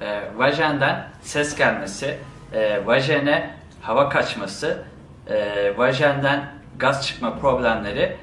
E, vajenden ses gelmesi, e, vajene hava kaçması, e, vajenden gaz çıkma problemleri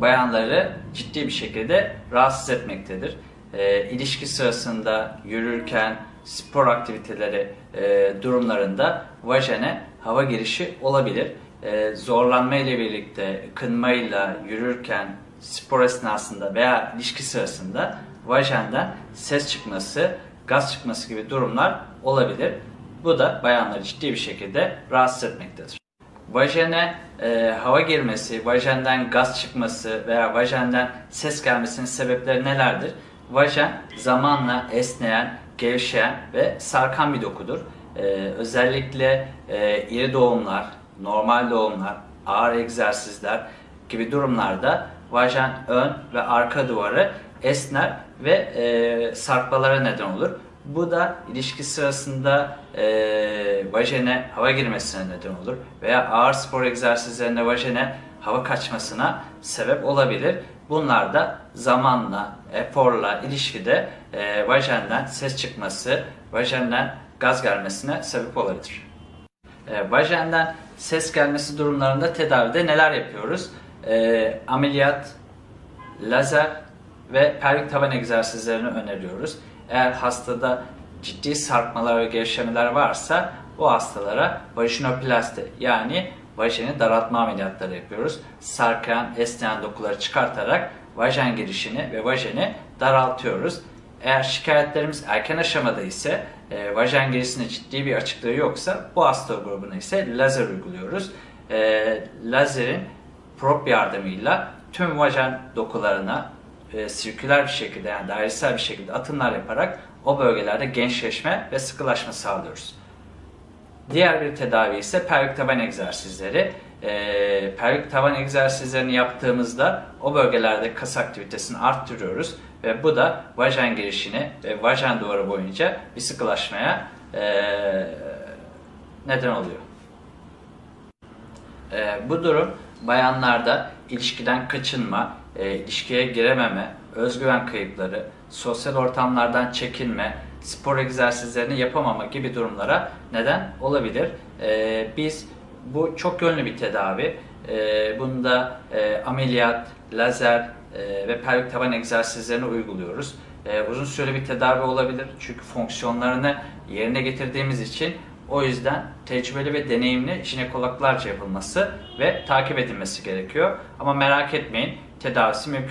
bayanları ciddi bir şekilde rahatsız etmektedir. E, ilişki sırasında yürürken spor aktiviteleri e, durumlarında vajene hava girişi olabilir. E, zorlanma ile birlikte kınmayla yürürken spor esnasında veya ilişki sırasında vajenden ses çıkması, gaz çıkması gibi durumlar olabilir. Bu da bayanları ciddi bir şekilde rahatsız etmektedir. Vajene e, hava girmesi, vajenden gaz çıkması veya vajenden ses gelmesinin sebepleri nelerdir? Vajen zamanla esneyen, gevşeyen ve sarkan bir dokudur. E, özellikle e, iri doğumlar, normal doğumlar, ağır egzersizler gibi durumlarda vajen ön ve arka duvarı esner ve e, sarkmalara neden olur. Bu da ilişki sırasında e, vajene hava girmesine neden olur veya ağır spor egzersizlerinde vajene hava kaçmasına sebep olabilir. Bunlar da zamanla, eforla ilişkide e, vajenden ses çıkması, vajenden gaz gelmesine sebep olabilir. E, vajenden ses gelmesi durumlarında tedavide neler yapıyoruz? E, ameliyat, lazer ve pelvik taban egzersizlerini öneriyoruz. Eğer hastada ciddi sarkmalar ve gevşemeler varsa bu hastalara vajinoplasti yani vajeni daraltma ameliyatları yapıyoruz. Sarkan, esneyen dokuları çıkartarak vajen girişini ve vajeni daraltıyoruz. Eğer şikayetlerimiz erken aşamada ise e, vajen girişinde ciddi bir açıklığı yoksa bu hasta grubuna ise lazer uyguluyoruz. E, lazerin prop yardımıyla tüm vajen dokularına e, sirküler bir şekilde yani dairesel bir şekilde atımlar yaparak o bölgelerde gençleşme ve sıkılaşma sağlıyoruz. Diğer bir tedavi ise pelvik taban egzersizleri. E, pelvik taban egzersizlerini yaptığımızda o bölgelerde kas aktivitesini arttırıyoruz ve bu da vajen girişini ve vajen duvarı boyunca bir sıkılaşmaya e, neden oluyor. E, bu durum bayanlarda ilişkiden kaçınma, e, ilişkiye girememe, özgüven kayıpları, sosyal ortamlardan çekinme, spor egzersizlerini yapamama gibi durumlara neden olabilir. E, biz bu çok yönlü bir tedavi. E, bunda e, ameliyat, lazer e, ve pelvik taban egzersizlerini uyguluyoruz. E, uzun süreli bir tedavi olabilir çünkü fonksiyonlarını yerine getirdiğimiz için o yüzden tecrübeli ve deneyimli jinekologlarca yapılması ve takip edilmesi gerekiyor. Ama merak etmeyin tedavisi mümkün.